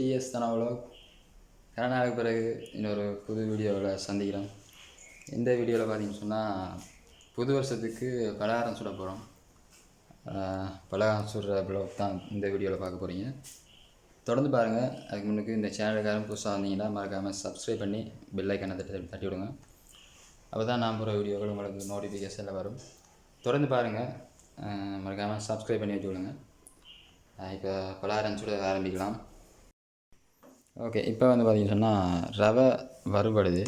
DS தானே vlog கர பிறகு இன்னொரு புது வீடியோவில் சந்திக்கிறோம். இந்த வீடியோவில் பார்த்தீங்கன்னு சொன்னால் புது வருஷத்துக்கு பலகாரம் சுட போகிறோம் பலகாரம் சுடுற ப்ளாக் தான் இந்த வீடியோவில் பார்க்க போகிறீங்க தொடர்ந்து பாருங்கள் அதுக்கு முன்னுக்கு இந்த சேனலுக்காரும் புதுசாக வந்தீங்கன்னா மறக்காமல் சப்ஸ்கிரைப் பண்ணி பெல் தட்டி தட்டி விடுங்க. அப்போ தான் நான் போகிற வீடியோக்கள் உங்களுக்கு நோட்டிஃபிகேஷனில் வரும். தொடர்ந்து பாருங்கள் மறக்காமல் சப்ஸ்கிரைப் பண்ணி வச்சு விடுங்க. இப்போ பலகாரம் சுட ஆரம்பிக்கலாம். ஓகே இப்போ வந்து பார்த்தீங்கன்னு சொன்னால் ரவை வறுபடுது.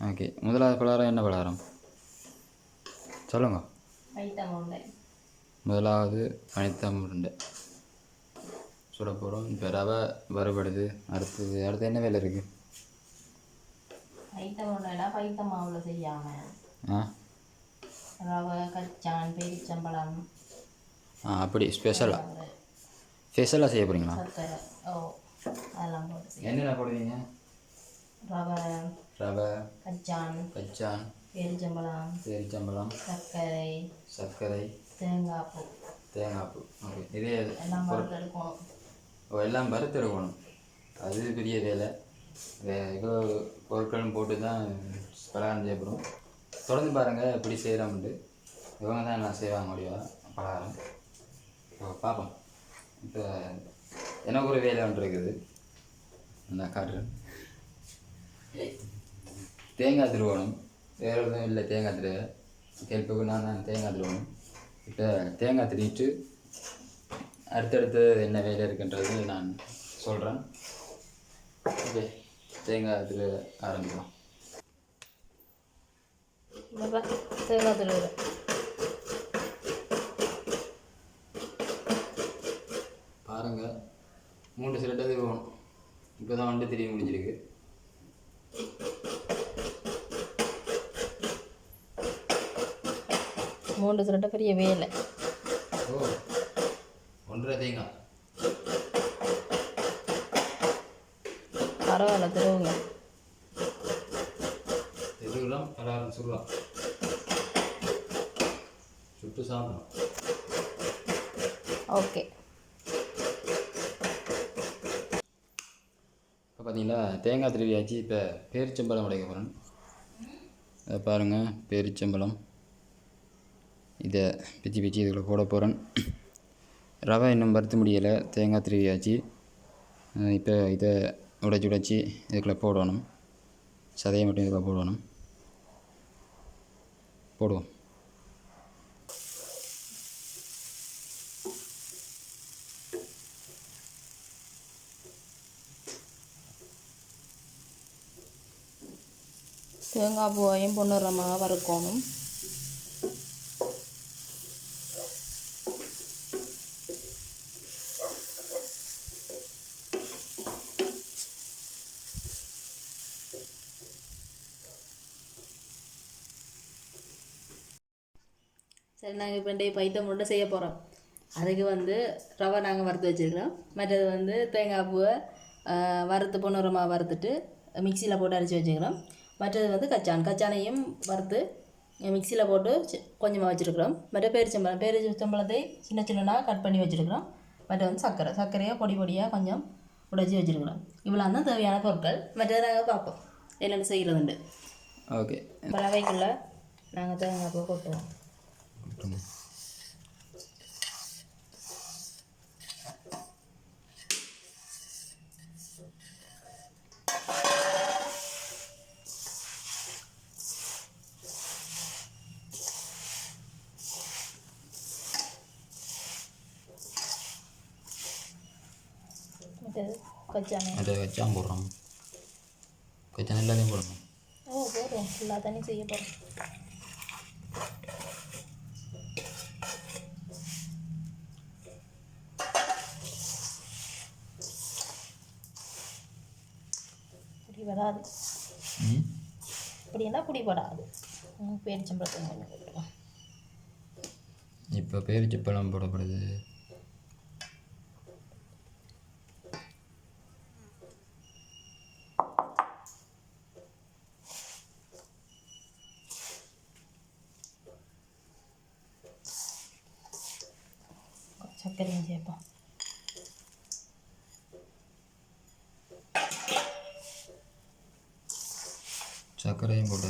ஓகே முதலாவது பலகாரம் என்ன பலகாரம்? சொல்லுங்க. ஐட்டம் உண்டை முதலாவது அனித்தம் உருண்டை சுட போகிறோம் இப்போ ரவை வறுபடுது. அடுத்தது அடுத்து என்ன வேலை இருக்குது பைத்தம் மாவில் செய்யாமல் ஆ? ரவை கச்சான் பேரிச்சம்பழம் ஆ அப்படி ஸ்பெஷலாக ஸ்பெஷலாக செய்ய போகிறீங்களா சர்க்கரை ஓ அதெல்லாம் போட்டு என்னென்ன போடுவீங்க? ரவை ரவை கச்சான் கச்சான் பேரிச்சம்பழம் பேரிச்சம்பழம் சர்க்கரை சர்க்கரை தேங்காய் பூ. தேங்காய் பூ. ஓகே இதே எல்லாம் போட்டு எடுக்கணும். ஓ எல்லாம் வறுத்தெடுக்கணும் அது பெரிய வேலை. வே இவ்வளோ பொருட்களும் போட்டு தான் பலகாரம் செய்யப்படும். தொடர்ந்து பாருங்கள் எப்படி செய்கிறோம்ட்டு இவங்க தான் எல்லாம் செய்வாங்க முடியும் பலகாரம். இப்போ பார்ப்போம். இப்போ எனக்கு ஒரு வேலை ஒன்று இருக்குது. நான் காட்டுறேன். தேங்காய் திருவோணம். வேறு எதுவும் இல்லை தேங்காய் திரு கேள்விக்கு நான் தான் தேங்காய் திருவணும். இப்போ தேங்காய் திருவிட்டு அடுத்தடுத்து என்ன வேலை இருக்குன்றது நான் சொல்கிறேன் ஓகே தேங்காய் திரு ஆரம்பிக்கலாம். தேங்காய் திருவிழா பாருங்கள் மூன்று சிரட்டை திருவணும் இப்போ தான் வந்துட்டு திரிய முடிஞ்சிருக்கு மூன்று சுரட்டை பெரிய வேலை ஓ ஒன்றரை தேங்காய் பரவாயில்ல திருவுங்க திருவிழாம் பலகாரம் சுடலாம் சுட்டு சாப்பிடணும். ஓகே. இப்போ பார்த்தீங்களா தேங்காய் திருவியாச்சு இப்போ பேரிச்சம்பழம் உடைக்க போகிறேன் அதை பாருங்கள் பேரிச்சம்பழம். இதை பிச்சு பிச்சு இதுக்குள்ள போட போகிறேன் ரவை இன்னும் வறுத்து முடியலை தேங்காய் திருவியாச்சு. இப்போ இதை உடைச்சி உடைச்சி இதுக்குள்ளே போடணும். சதையை மட்டும் இதுக்குள்ள போடணும். போடுவோம் தேங்காய் பூவையும் பொன்னிறமாக வறுக்கணும். நாங்கள் இப்போ இன்றைய பைத்தம் உருண்டை செய்ய போகிறோம் அதுக்கு வந்து ரவை நாங்கள் வறுத்து வச்சுருக்கிறோம். மற்றது வந்து தேங்காய் பூவை வறுத்து பொன்னிறமாக வறுத்துட்டு மிக்சியில் போட்டு அரைச்சி வச்சுக்கிறோம் மற்றது வந்து கச்சான். கச்சானையும் வறுத்து மிக்சியில் போட்டு கொஞ்சமாக வச்சுருக்கிறோம். மற்ற பேரிச்சம்பழம் பேரிச்சம்பழத்தை சின்ன சின்னதாக கட் பண்ணி வச்சுருக்கிறோம். மற்ற வந்து சர்க்கரை. சர்க்கரையாக பொடி பொடியாக கொஞ்சம் உடைச்சி வச்சுருக்கிறோம். இவ்வளோ தான் தேவையான பொருட்கள். மற்றது நாங்கள் பார்ப்போம். என்னென்ன செய்கிறதுண்டு ஓகே. ரவைக்குள்ளே நாங்கள் தேங்காய் பூ கச்சானை அதை வச்சான் போடுறோம் கொஞ்சம் எல்லாத்தையும் போடணும் ஓ ஃபுல்லாக தண்ணி செய்ய போகிறோம் அடிபடாது பேரிச்சம்பழத்தை கொஞ்சம் போட்டுருவோம் இப்போ பேரிச்சப்பழம் போடப்படுது. சர்க்கரையும் சேர்ப்போம். சர்க்கரையும் போட்டு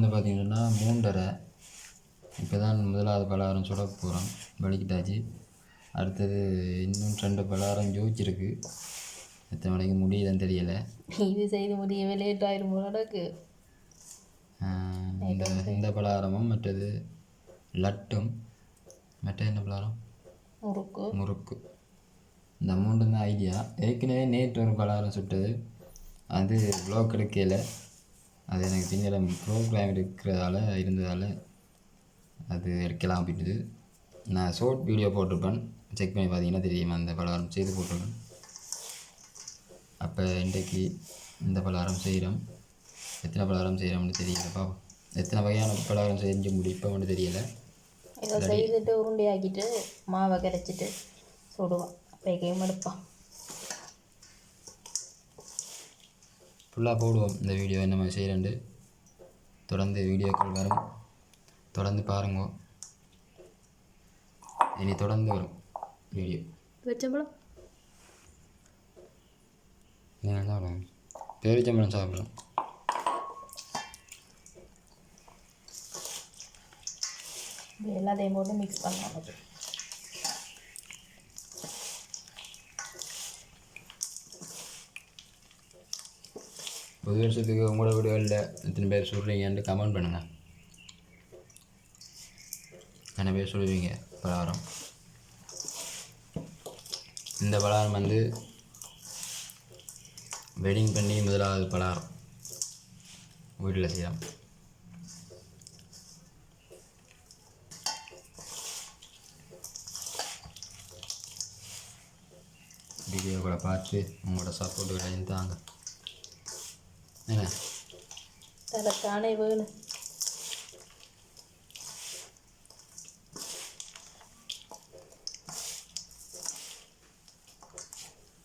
வந்து பார்த்திங்கன்னா மூன்றரை. இப்போ தான் முதலாவது பலகாரம் சுட போகிறோம் வலிக்கிட்டாச்சு. அடுத்தது இன்னும் ரெண்டு பலகாரம் ஜோதிச்சிருக்கு எத்தனை மணிக்கு முடியுதுன்னு தெரியலை. இது செய்து முடியவே லேட் ஆயிரும் ஆஹ் இந்த இந்த பலகாரமும் மற்றது லட்டும். மற்ற என்ன பலகாரம்? முறுக்கு. முறுக்கு. இந்த மூன்று தான் ஐடியா ஏற்கனவே நேற்று ஒரு பலகாரம் சுட்டது. அது ப்ளாக் எடுக்கல. அது எனக்கு பின்னிடம் ப்ரோக்ராம் இருக்கிறதால இருந்ததால் அது எடுக்கலாம் அப்படின்ட்டு நான் ஷார்ட் வீடியோ போட்டிருப்பேன். செக் பண்ணி பார்த்தீங்கன்னா தெரியும் அந்த பலகாரம் செய்து போட்டிருக்கேன் அப்போ இன்றைக்கு இந்த பலகாரம் செய்கிறோம் எத்தனை பலகாரம் செய்கிறோம்னு தெரியல. பாப்போம். எத்தனை வகையான பலகாரம் செஞ்சு முடிப்போம்னு தெரியல. இதை செய்துட்டு உருண்டையாக்கிட்டு மாவை கரைச்சிட்டு சுடுவோம். அப்படியே எடுப்பான் ஃபுல்லாக போடுவோம் இந்த வீடியோ என்ன மாதிரி செய்கிறேன்ட்டு தொடர்ந்து வீடியோக்கள் வரும். தொடர்ந்து பாருங்க. இனி தொடர்ந்து வரும் வீடியோ வச்சப்பழம் நீங்கள் சாப்பிடுங்க பேரிச்சம்பழம் சாப்பிடலாம். இப்படி எல்லாத்தையும் போட்டு மிக்ஸ் பண்ணலாம். புது வருஷத்துக்கு உங்களோட வீடுகளில் எத்தனை பேர் சொல்கிறீங்கன்ட்டு கமெண்ட் பண்ணுங்கள் எத்தனை பேர் சொல்லுவீங்க பலகாரம் இந்த பலகாரம் வந்து வெட்டிங் பண்ணி முதலாவது பலகாரம் வீட்டில் செய்யலாம். வீடியோக்களை பார்த்து உங்களோட சப்போர்ட்டுகளையும் தாங்க. என்ன தனத்தானே வேணும்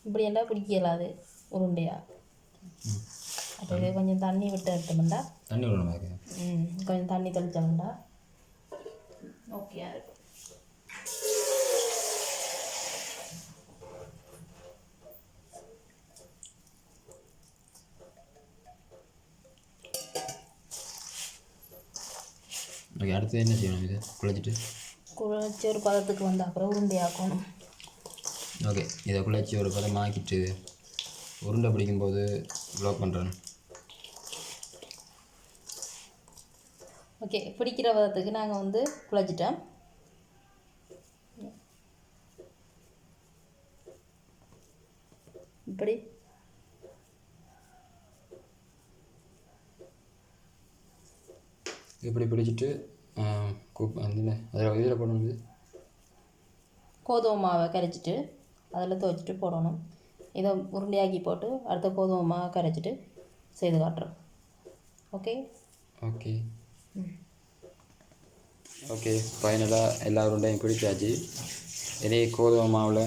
இப்படி என்ன பிடிக்கல அது உருண்டையா அதுக்கு கொஞ்சம் தண்ணி விட்டு எடுத்தோம்டா தண்ணி விடணும் ம் கொஞ்சம் தண்ணி தெளிச்சோம்டா ஓகே இருக்கும் ஓகே அடுத்து என்ன செய்யணும் இது? குழைச்சிட்டு? குழச்சி ஒரு பதத்துக்கு வந்த அப்புறம் உருண்டையாக்கணும் ஓகே இதை குழைச்சி ஒரு பதம் ஆக்கிட்டு உருண்டை பிடிக்கும்போது ப்ளாக் பண்ணுறேன் ஓகே பிடிக்கிற பதத்துக்கு நாங்கள் வந்து குழச்சிட்டோம். இப்படி. இப்படி பிடிச்சிட்டு அந்த அதில் இதில் போடணும் கோதுமை மாவை கரைச்சிட்டு அதில் துவைச்சிட்டு போடணும். இதை உருண்டையாக்கி போட்டு அடுத்த கோதுமை மாவை கரைச்சிட்டு செய்து காட்டுறோம். ஓகே ஓகே ஓகே ஃபைனலாக எல்லா உருண்டையும் பிடிச்சாச்சு. இதே கோதுமை மாவில்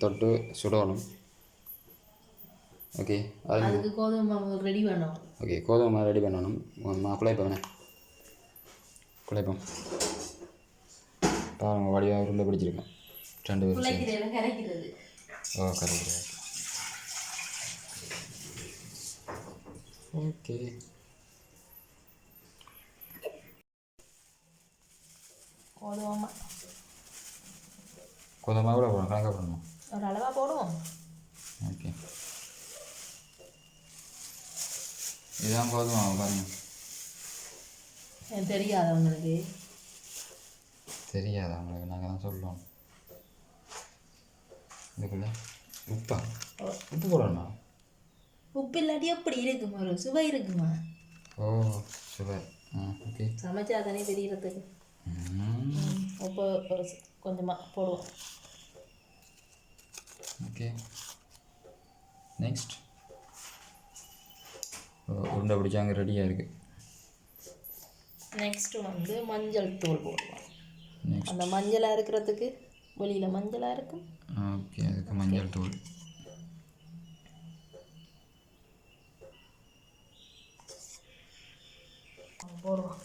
தொட்டு சுடணும். ஓகே அது அதுக்கு கோதுமை மாவு ரெடி பண்ணணும். ஓகே கோதுமை மாவு ரெடி பண்ணணும். மா குழைப்பேன் குழைப்போம். பாருங்க வடிவாக உருண்டை பிடிச்சிருக்கேன் ரெண்டு பேரும் ஓ கரெக்ட் ஓகே. கோதுமை கூட போடணும்? கணக்காக போடணும்? ஒரு அளவாக போடுவோம். ஓகே. இதுதான் கோதுமை மாவு பாருங்க. எனக்கு தெரியாது உங்களுக்கு. தெரியாது அவங்களுக்கு நாங்கள் தான் சொல்லுவோம். இதுக்குள்ள உப்பா? உப்பு போடணுமா? உப்பு இல்லாட்டி எப்படி இருக்குமா ஒரு சுவை இருக்குமா? ஓ சுவர் ஆ ஓகே. சமைச்சா தானே தெரியறதுக்கு உப்பு ஒரு சி- கொஞ்சமா போடுவோம். ஓகே. நெக்ஸ்ட் உருண்டை பிடிச்சாங்க ரெடியாக இருக்குது நெக்ஸ்ட் வந்து மஞ்சள் தூள் போடுவோம். அந்த மஞ்சளாக இருக்கிறதுக்கு வெளியில் மஞ்சளாக இருக்கும் ஓகே அதுக்கு மஞ்சள் தூள். போடுவோம்.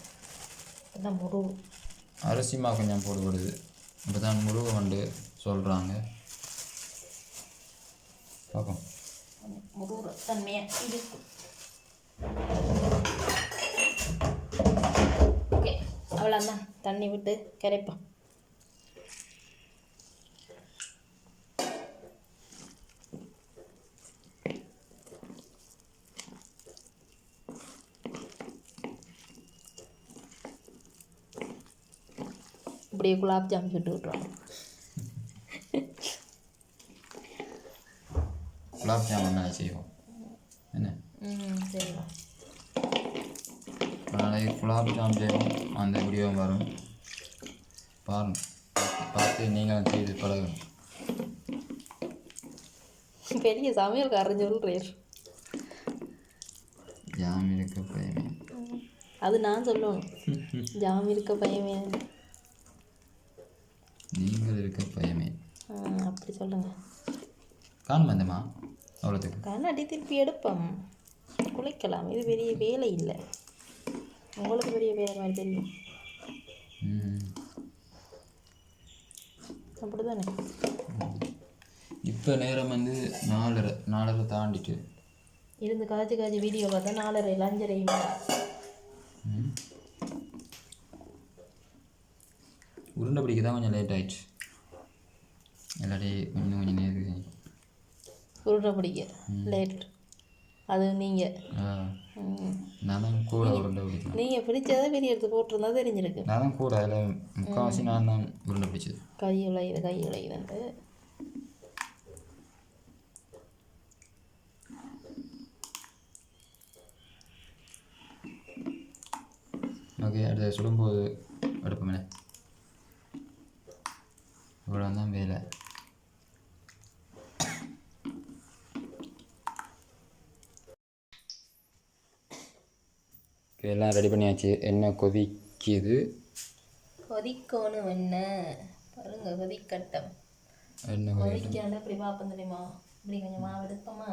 அதான் முருகு? அரிசி மா கொஞ்சம் போடுபடுது. இப்போ தான் முருகு வந்து சொல்கிறாங்க பார்ப்போம் முருகு தன்மையாக இருக்கும் அவ்வளோதான் தண்ணி விட்டு கரைப்போம். இப்படியே குலாப் ஜாம் சுட்டு விட்ருவாங்க குலாப் ஜாமுன் நாளைக்கு செய்வோம் என்ன ம் சரிம்மா நாளைக்கு குலாப் ஜாம் அந்த வீடியோ வரும் பாருங்க பார்த்து நீங்களும் செய்து பழகணும் பெரிய சமையல்காரன் சொல்கிறேன் ஜாம் இருக்க பயமே அது நான் சொல்லணும் ஜாம் இருக்க பையமே நீங்கள் இருக்க பயமே அப்படி சொல்லுங்க காணும் வந்தம்மா அவ்வளோத்துக்கு கண்ணாடி திருப்பி எடுப்போம் குளிக்கலாம் இது பெரிய வேலை இல்லை உங்களுக்கு பெரிய வேலை மாதிரி தெரியும். அப்படிதானே? இப்போ நேரம் வந்து நாலரை நாலரை தாண்டிட்டு. இருந்து காய்ச்சி காய்ச்சி வீடியோ பார்த்தா நாலரை அஞ்சரை ம். உருண்டை பிடிக்க தான் கொஞ்சம் லேட் ஆயிடுச்சு. இல்லாட்டி கொஞ்சம் கொஞ்சம் நேரம் உருண்டை பிடிக்க லேட் அது நீங்கள் நான் கூட உருண்டை பிடிச்சேன் நீங்கள் பிடிச்சதை பெரிய எடுத்து போட்டிருந்தா தெரிஞ்சிருக்கு. நான் கூட அதில் முக்கால்வாசி நான் தான் உருண்டை பிடிச்சது. கை உழையுது கை உழையுதுன்ட்டு ஓகே அடுத்த சுடும்போது அடுப்பமே இவ்வளோ தான் வேலை. ஓகே எல்லாம் ரெடி பண்ணியாச்சு. எண்ணெய் கொதிக்குது. கொதிக்கணும் என்ன பாருங்க கொதிக்கட்டம். எண்ணெய் கொதி கொதிக்காண்ட இப்படி பார்ப்போம் தெரியுமா? இப்படி கொஞ்சம் மாவு எடுப்போமா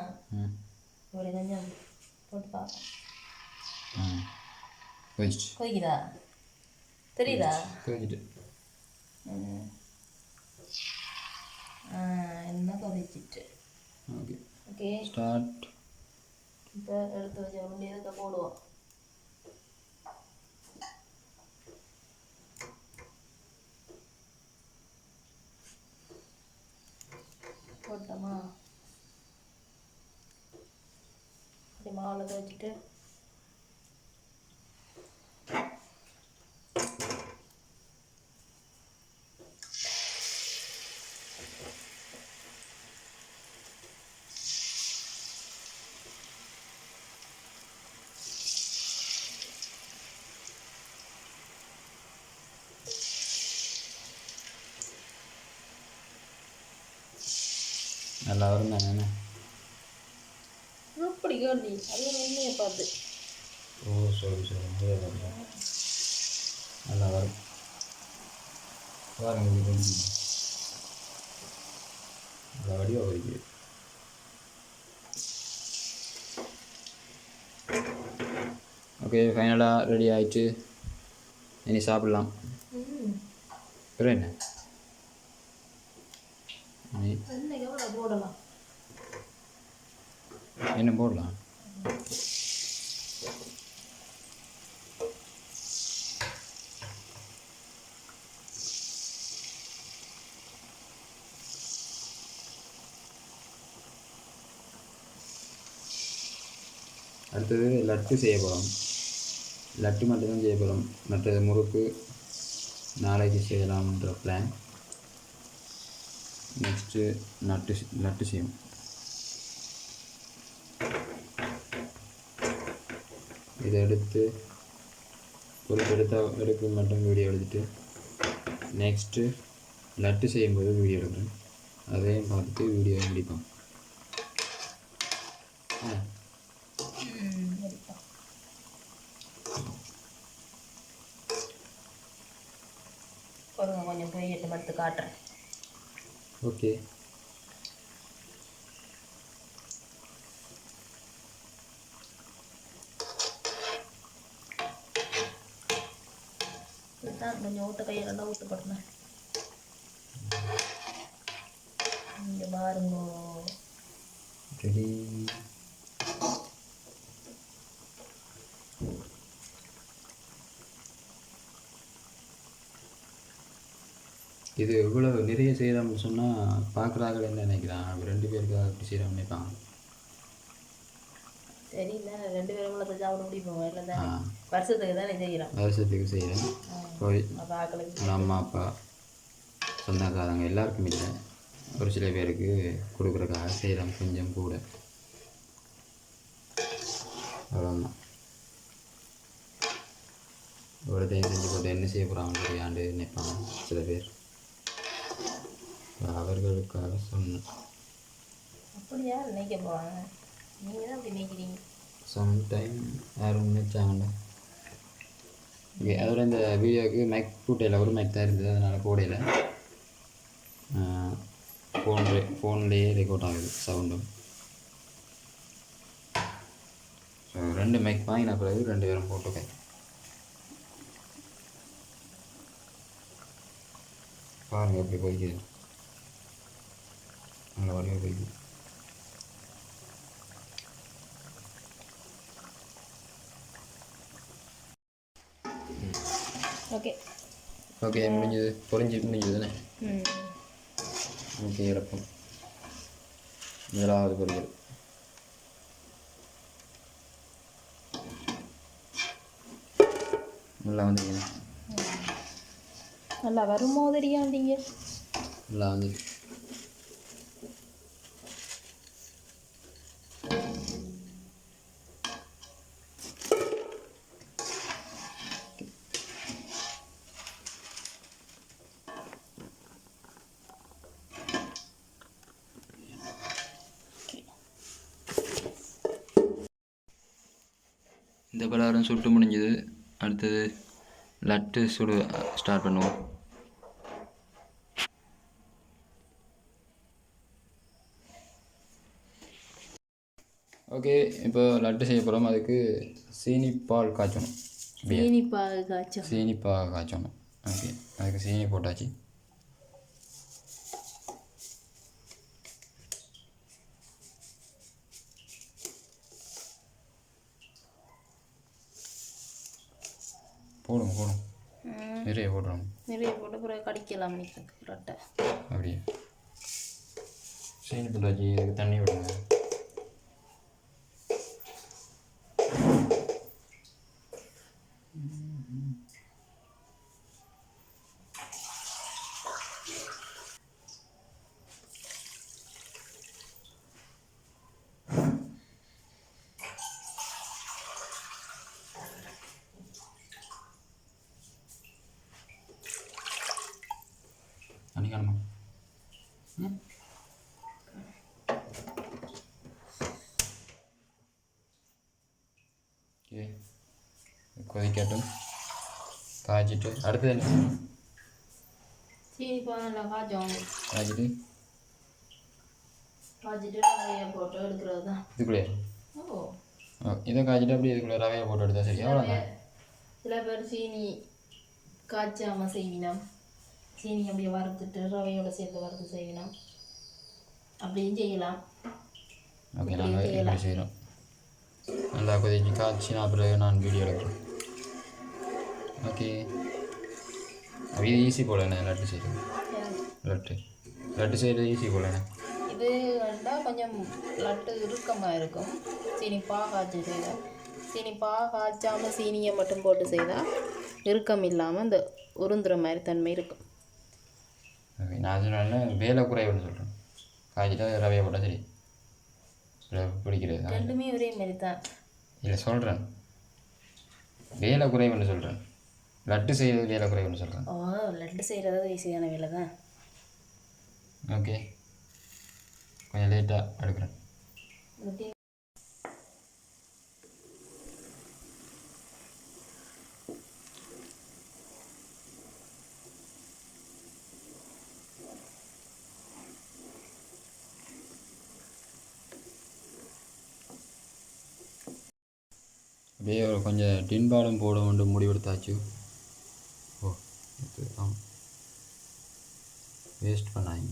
இப்படி கொஞ்சம் போட்டு பார்ப்போம். கொதிக்குதா? தெரியுதா. ஆ என்ன கொதிச்சிட்டு. ஓகே. ஓகே. ஸ்டார்ட். இப்போ எடுத்து வச்ச இதுக்கு போடுவோம். இப்படி மாவில் துவச்சிட்டு நல்லா வரும் தானே இப்படி கேள்வி பார்த்து. ஓ சரி சரி. அதே தான் நல்லா வரும். பாருங்க நல்லா வடிவாக வருது ஓகே ஃபைனலாக ரெடி ஆயிடுச்சு இனி சாப்பிடலாம். ம் வேறு என்ன? என்ன போடலாம்? அடுத்தது லட்டு செய்ய போகிறோம் லட்டு மட்டும்தான் செய்ய போகிறோம் மற்றது முறுக்கு நாளைக்கு செய்யலாம்ன்ற பிளான் நெக்ஸ்ட்டு நட்டு சி- நட்டு செய்யும். இதை எடுத்து பொறுப்பு எடுத்தால் எடுக்க மட்டும் வீடியோ எடுத்துட்டு நெக்ஸ்ட்டு லட்டு செய்யும்போது வீடியோ எடுக்கிறேன். அதையும் பார்த்துட்டு வீடியோ முடிப்போம் ஆ பொறுங்க கொஞ்சம் போய் எட்டு எடுத்து காட்டுறேன் ஓகே. கொஞ்சம் ஊற்ற கையை ரெண்டா போட்டுனேன் இங்கே பாருங்க ரெடி இது இவ்வளோ நிறைய செய்கிறோம்னு சொன்னால் பார்க்குறாங்க என்ன நினைக்கிறான் ரெண்டு பேருக்கு அப்படி செய்கிறோம் நினைப்பாங்க. தெரியல. ரெண்டு பேரும் உள்ள சாப்பிட முடியும்? இல்லை ஆ. தானே வருஷத்துக்கு தானே செய்கிறோம் வருஷத்துக்கு செய்கிறேன் போய் அம்மா அப்பா சொந்தக்காரங்க எல்லாருக்கும் இல்லை. ஒரு சில பேருக்கு கொடுக்குறக்காக செய்கிறோம் கொஞ்சம் கூட. அவ்வளோதான் இவ்வளோத்தையும் செஞ்சு போட்டு என்ன செய்ய போகிறாங்க தெரியாண்டு நினைப்பாங்க சில பேர். அவர்களுக்காக சொன்னேன். அப்படியா? நினைக்க போவாங்க நீங்கள் தான் அப்படி நினைக்கிறீங்க. சம்டைம் யாரும் நினைச்சாங்கல்ல ஓகே அதோட இந்த வீடியோவுக்கு மைக் கூட்டையில் ஒரு மைக் தான் இருந்தது அதனால் கூடையில் ஃபோன் ஃபோன்லேயே ரெக்கார்ட் ஆகுது சவுண்டும் ஸோ ரெண்டு மைக் வாங்கின பிறகு ரெண்டு பேரும் போட்டுக்கேன் பாருங்கள் எப்படி போய்க்குது நல்ல வடிவாக போய்க்குது ஓகே. ஓகே முடிஞ்சது. பொறிஞ்சு முடிஞ்சது தானே? ஓகே இறப்போம். முதலாவது பொரியல் நல்லா வந்துருக்கீங்க நல்லா வருமோ தெரியாண்டீங்க நல்லா வந்து இந்த பலகாரம் சுட்டு முடிஞ்சது. அடுத்தது லட்டு சுடு ஸ்டார்ட் பண்ணுவோம். ஓகே இப்போ லட்டு செய்ய போகிறோம் அதுக்கு சீனி பால் காய்ச்சணும். அப்படியா? சீனி பாகு காய்ச்சம் சீனி பால் காய்ச்சணும். ஓகே அதுக்கு சீனி போட்டாச்சு. போடுங்க போடுங்க. நிறைய போடுறோம் நிறைய போட்டு பிறகு கடிக்கலாம் ரொட்டை. அப்படியே. சீனி போட்டாச்சு இதுக்கு தண்ணி விடுங்க தண்ணி காணுமா ம் ஓகே கொதிக்கட்டும் அடுத்தது என்ன? சீனி நல்லா காய்ச்சம் காய்ச்சிட்டு காய்ச்சிட்டு போட்டு எடுக்கிறது தான் இதுக்குள்ளே ஓ இதை காய்ச்சிட்டு அப்படியே இதுக்குள்ளே ரவையை போட்டு எடுத்தா சரி அவ்வளோதான் சில பேர் சீனி காய்ச்சாம செய்வினம் சீனி அப்படியே வறுத்துட்டு ரவையோட சேர்த்து வறுத்து செய்வினம் அப்படியும் செய்யலாம் ஓகே நாங்கள் இப்படி செய்கிறோம் நல்லா கொதிச்சு காய்ச்சி நான் அப்புறம் நான் வீடியோ எடுக்கிறேன் ஓகே. இது ஈஸி போலண்ணே லட்டு செய்கிறது லட்டு லட்டு செய்கிறது ஈஸி போலண்ணே இது வந்தா கொஞ்சம் லட்டு இறுக்கமாக இருக்கும். சீனி பா காய்ச்சி செய்தால் சீனி பா காய்ச்சாமல் சீனியை மட்டும் போட்டு செய்தால் இறுக்கம் இல்லாமல் இந்த உருந்துற மாதிரி தன்மை இருக்கும். நான் சொன்னேன் வேலை குறைவுன்னு சொல்கிறேன் காய்ச்சிட்டா ரவையை போட்டால் சரி. பிடிக்கிறது ரெண்டுமே ஒரே மாதிரி தான். இல்லை சொல்கிறேன் வேலை குறைவுன்னு சொல்கிறேன் லட்டு செய்கிறது வேலை குறைவுன்னு சொல்கிறேன் ஓ லட்டு செய்கிறது ஈஸியான வேலை தான் ஓகே. கொஞ்சம் லேட்டாக எடுக்கிறேன். அப்படியே கொஞ்சம் டின்பாலும் போட கொண்டு முடிவெடுத்தாச்சு. இது ஆ வேஸ்ட் பண்ணாங்க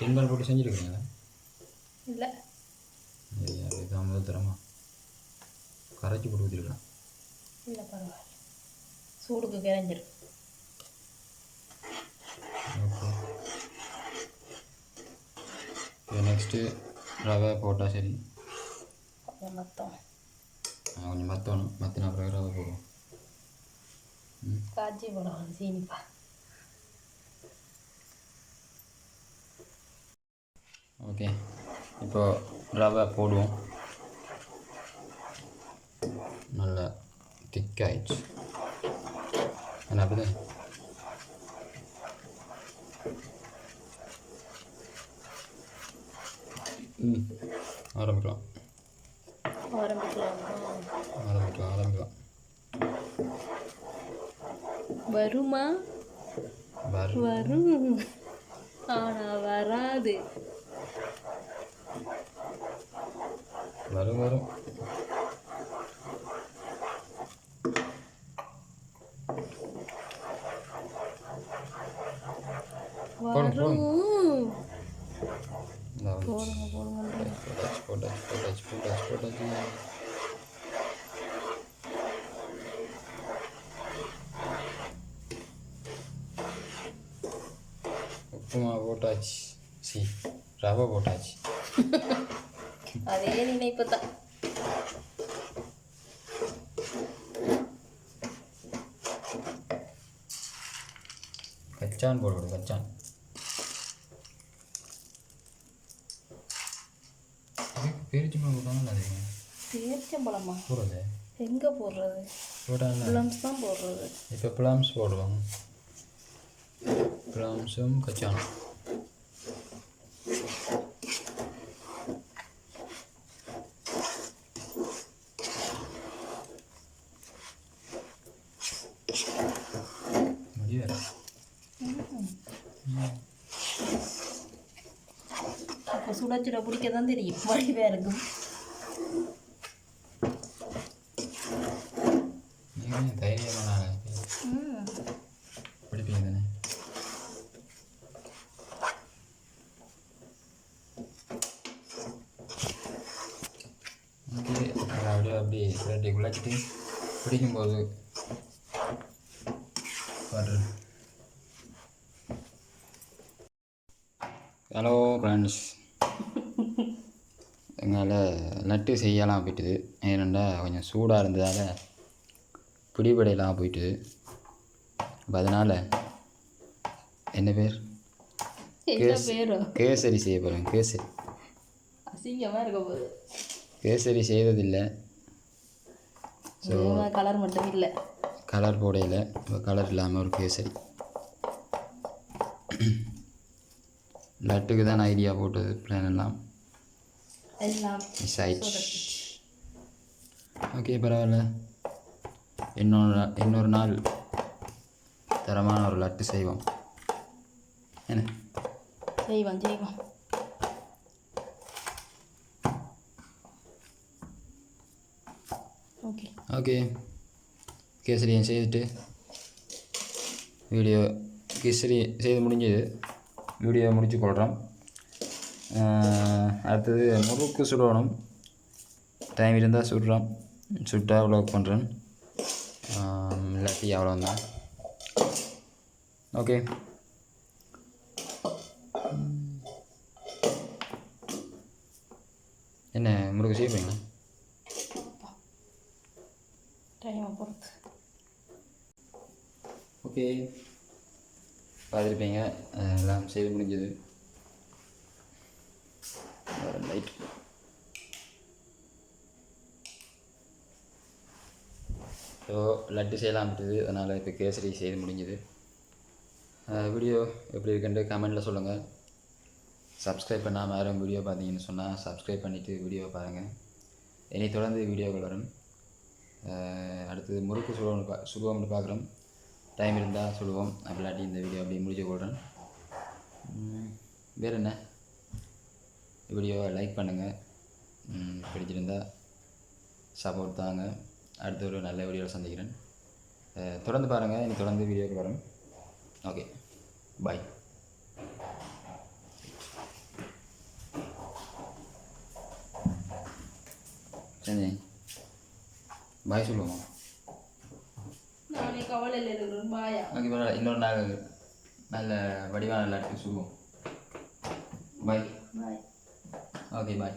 டின்பால் போட்டு செஞ்சுருக்கீங்களா? இல்லை. ஐயா இதான் முதல் தரமா. கரைச்சி போட்டு ஊற்றிருக்கலாம் இல்லை பரவாயில்ல. சூடுக்கு கிரைஞ்சிரும். ஓகே நெக்ஸ்ட்டு ரவை போட்டால் சரி. கொஞ்சம் மற்றணும் மற்றின அப்புறம் ரவை போடுவோம். காய்ச்சி போடணும் சீனிப்பா. ஓகே. இப்போ ரவை போடுவோம். நல்லா திக்காயிடுச்சு என்ன அப்படி ம். ஆரம்பிக்கலாம். ஆரம்பிக்கலாமா ஆரம்பிக்கலாம். வருமா? வரும். வரும். ஆனால் வராது. வரும் வரும். வரும் இந்த வந்து போடுங்க போடுங்க போட்டாச்சு போட்டாச்சு போட்டாச்சு போட்டாச்சு உப்புமா போட்டாச்சு. சி ரவை போட்டாச்சு. அதே நினைப்பு தான். கச்சான் போடுவோம் கச்சான். பேரிச்சி பழம் போட்டாலும் அது பேரிச்சம்பழமா போடுறது எங்கே போடுறது பிளம்ஸ் தான் போடுறது இப்போ பிளாம்ஸ் போடுவோம் பிளாம்ஸும் கச்சானும் சுட சுட பிடிக்க தான் தெரியும் வடிவாக இருக்கும் நீங்கள் கொஞ்சம் தைரியமான ஆளா? ம் பிடிப்பீங்க தானே ஓகே அதை அப்படியே அப்படியே ரெட்டி குழச்சிட்டு பிடிக்கும்போது வர்ற ஹலோ ஃப்ரெண்ட்ஸ் எங்களால் நட்டு செய்யலாம் போயிட்டுது ஏனெண்டா கொஞ்சம் சூடாக இருந்ததால் பிடிபடையெல்லாம் போயிட்டுது அப்போ அதனால் என்ன பேர்? என்ன பேரோ? கேசரி செய்ய போகிறேன் கேசரி. அசிங்கமாக இருக்க போகுது. கேசரி செய்ததில்லை. கலர் மட்டும் இல்லை. கலர் போடையில் இப்போ கலர் இல்லாமல் ஒரு கேசரி லட்டுக்கு தான் ஐடியா போட்டது பிளான் எல்லாம். மிஸ் ஆயிடுச்சு. ஓகே பரவாயில்ல. இன்னொரு இன்னொரு நாள் தரமான ஒரு லட்டு செய்வோம். என்ன? செய்வோம் செய்வோம். ഓക്കെ கேசரி செய்துட்டு வீடியோ கேசரி செய்து முடிஞ்சது வீடியோ முடித்து கொள்கிறோம் அடுத்தது முறுக்கு சுடணும் டைம் இருந்தால் சுடுறோம் சுட்டாக விலாக் பண்ணுறேன் இல்லாட்டி அவ்வளோந்தான் ஓகே என்ன முறுக்கு செய்ய போறீங்களா ஓகே. பார்த்துருப்பீங்க. எல்லாம் செய்து முடிஞ்சது. லைட். ஸோ லட்டு செய்யலாம் விட்டுது அதனால் இப்போ கேசரி செய்து முடிஞ்சுது. வீடியோ எப்படி இருக்குன்ட்டு கமெண்டில் சொல்லுங்கள் சப்ஸ்கிரைப் பண்ணாமல் யாரும் வீடியோ பார்த்தீங்கன்னு சொன்னால் சப்ஸ்கிரைப் பண்ணிவிட்டு வீடியோ பாருங்கள் இனி தொடர்ந்து வீடியோக்கள் வரும். அடுத்தது முறுக்கு சுடுவோம்னு பா சுடுவோம்னு பார்க்குறோம். டைம் இருந்தால் சொல்லுவோம். அப்படிலாட்டி இந்த வீடியோ அப்படியே முடிச்சு கொள்கிறேன் வேறு என்ன? வீடியோவை லைக் பண்ணுங்கள் பிடிச்சிருந்தால் சப்போர்ட் தாங்க. அடுத்த ஒரு நல்ல வீடியோவில் சந்திக்கிறேன். தொடர்ந்து பாருங்கள் இனி தொடர்ந்து வீடியோக்கு வரேன் ஓகே பாய் சரி பாய் சொல்லுவோம் நானே கவலையில் இருக்கிறேன் பாயா ஓகே பரவாயில்ல. இன்னொரு நாள் நல்ல வடிவான லட்டு சுடுவோம் பாய் பாய் ஓகே பாய்